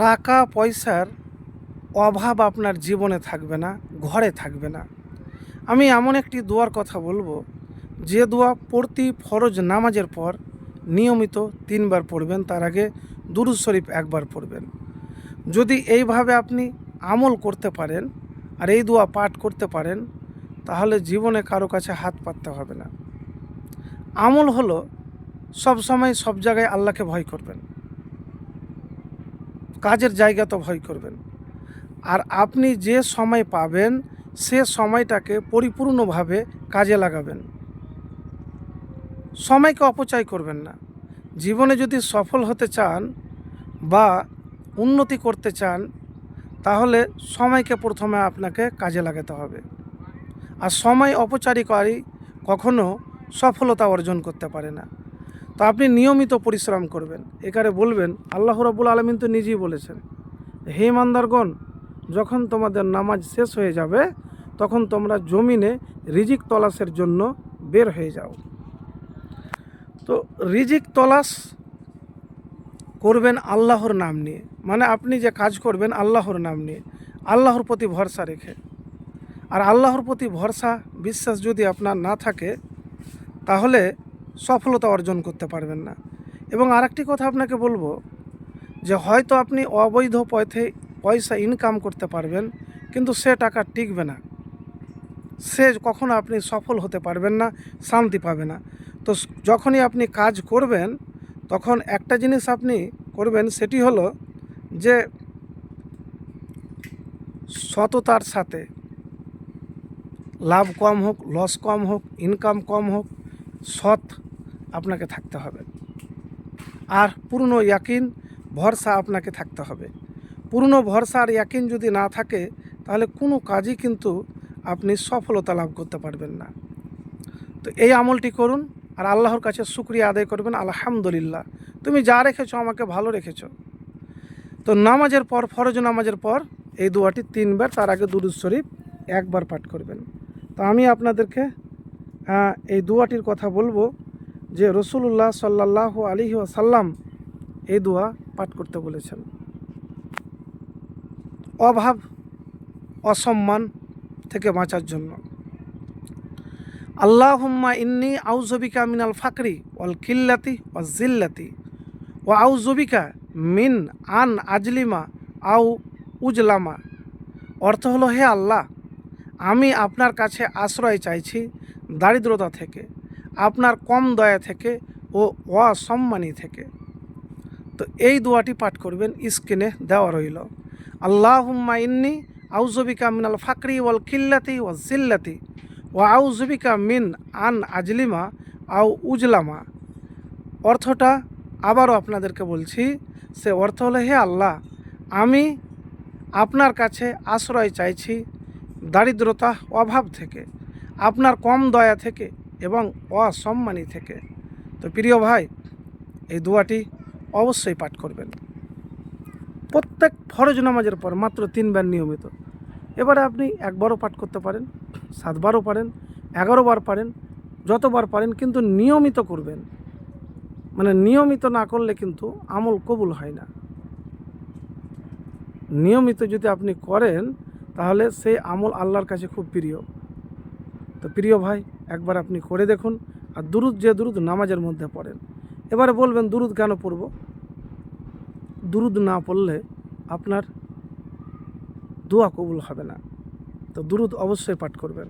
টাকা পয়সার অভাব আপনার জীবনে থাকবে না, ঘরে থাকবে না। আমি এমন একটি দোয়ার কথা বলব, যে দোয়া প্রতি ফরজ নামাজের পর নিয়মিত তিনবার পড়বেন, তার আগে দুরুদ শরীফ একবার পড়বেন। যদি এইভাবে আপনি আমল করতে পারেন আর এই দোয়া পাঠ করতে পারেন, তাহলে জীবনে কারও কাছে হাত পাততে হবে না। আমল হলো সব সময় সব জায়গায় আল্লাহকে ভয় করবেন। কাজের জায়গা তো ভয় করবেন। আর আপনি যে সময় পাবেন, সে সময়টাকে পরিপূর্ণভাবে কাজে লাগাবেন। সময়কে অপচয় করবেন না। জীবনে যদি সফল হতে চান বা উন্নতি করতে চান, তাহলে সময়কে প্রথমে আপনাকে কাজে লাগাতে হবে। আর সময় অপচারীকারী কখনো সফলতা অর্জন করতে পারে না। তো আপনি নিয়মিত পরিশ্রম করবেন। এখানে বলবেন, আল্লাহ রাবুল আলমিন তো নিজেই বলেছেন, হে ইমানদারগণ, যখন তোমাদের নামাজ শেষ হয়ে যাবে, তখন তোমরা জমিনে রিজিক তলাশের জন্য বের হয়ে যাও। তো রিজিক তলাশ করবেন আল্লাহর নাম নিয়ে। মানে আপনি যে কাজ করবেন আল্লাহর নাম নিয়ে। আল্লাহর প্রতি ভরসা রেখে। আর আল্লাহর প্রতি ভরসা, বিশ্বাস যদি আপনার না থাকে, তাহলে সফলতা অর্জন করতে পারবেন না। এবং আরেকটি কথা আপনাকে বলব যে হয়তো আপনি অবৈধ পথে পয়সা ইনকাম করতে পারবেন, কিন্তু সে টাকা টিকবে না। সে কখনো আপনি সফল হতে পারবেন না, শান্তি পাবে না। তো যখনই আপনি কাজ করবেন, তখন একটা জিনিস আপনি করবেন, সেটি হলো যে সততার সাথে লাভ কম হোক লস কম হোক ইনকাম কম হোক, সৎ আপনাকে থাকতে হবে। আর পূর্ণ ইয়াকিন ভরসা আপনাকে থাকতে হবে। পূর্ণ ভরসা আর ইয়াকিন যদি না থাকে, তাহলে কোনো কাজই কিন্তু আপনি সফলতা লাভ করতে পারবেন না। তো এই আমলটি করুন আর আল্লাহর কাছে শুক্রিয়া আদায় করবেন। আলহামদুলিল্লাহ। তুমি যা রেখেছো আমাকে ভালো রেখেছো। তো নামাজের পর, ফরজ নামাজের পর এই দোয়াটি তিনবার, তার আগে দুরুদ শরীফ একবার পাঠ করবেন। তো আমি আপনাদেরকে এই দোয়াটির কথা বলব। যে রসুল্লাহ সাল্লাহ আলী সাল্লাম এই দোয়া পাঠ করতে বলেছেন। অভাব, অসম্মান থেকে বাঁচার জন্য। আল্লাহুম্মা ইন্নি আউজবিকা মিনাল ফাকরি ওয়াল কিল্লাতি ওয়া জিল্লাতি ও আউজবিকা মিন আন আজলিমা আউ উজলামা। অর্থ হলো, হে আল্লাহ, আমি আপনার কাছে আশ্রয় চাইছি দারিদ্রতা থেকে। আপনার কম দয়া থেকে ও অসম্মানী থেকে। তো এই দোয়াটি পাঠ করবেন, স্ক্রিনে দেওয়া রইল। আল্লাহ আল্লাহুম্মা ইন্নি আউজবিকা মিনাল ফাকরি ওয়াল কিল্লাতি ওয়া জিল্লাতি ও আউজবিকা মিন আন আজলিমা আউ উজলামা। অর্থটা আবারও আপনাদেরকে বলছি, সে অর্থ হলো, হে আল্লাহ, আমি আপনার কাছে আশ্রয় চাইছি দারিদ্রতা অভাব থেকে, আপনার কম দয়া থেকে এবং অসম্মানী থেকে। তো প্রিয় ভাই, এই দোয়াটি অবশ্যই পাঠ করবেন। প্রত্যেক ফরজ নামাজের পর মাত্র তিনবার নিয়মিত। এবারে আপনি একবারও পাঠ করতে পারেন, সাতবারও পারেন এগারো বার পারেন, যতবার পারেন, কিন্তু নিয়মিত করবেন। মানে নিয়মিত না করলে কিন্তু আমল কবুল হয় না। নিয়মিত যদি আপনি করেন, তাহলে সেই আমল আল্লাহর কাছে খুব প্রিয়। তো প্রিয় ভাই একবার আপনি করে দেখুন আর দুরুদ যে দুরুদ নামাজের মধ্যে পড়েন। এবারে বলবেন, দুরুদ কেন পড়ব? দুরুদ না পড়লে আপনার দোয়া কবুল হবে না। তো দুরুদ অবশ্যই পাঠ করবেন।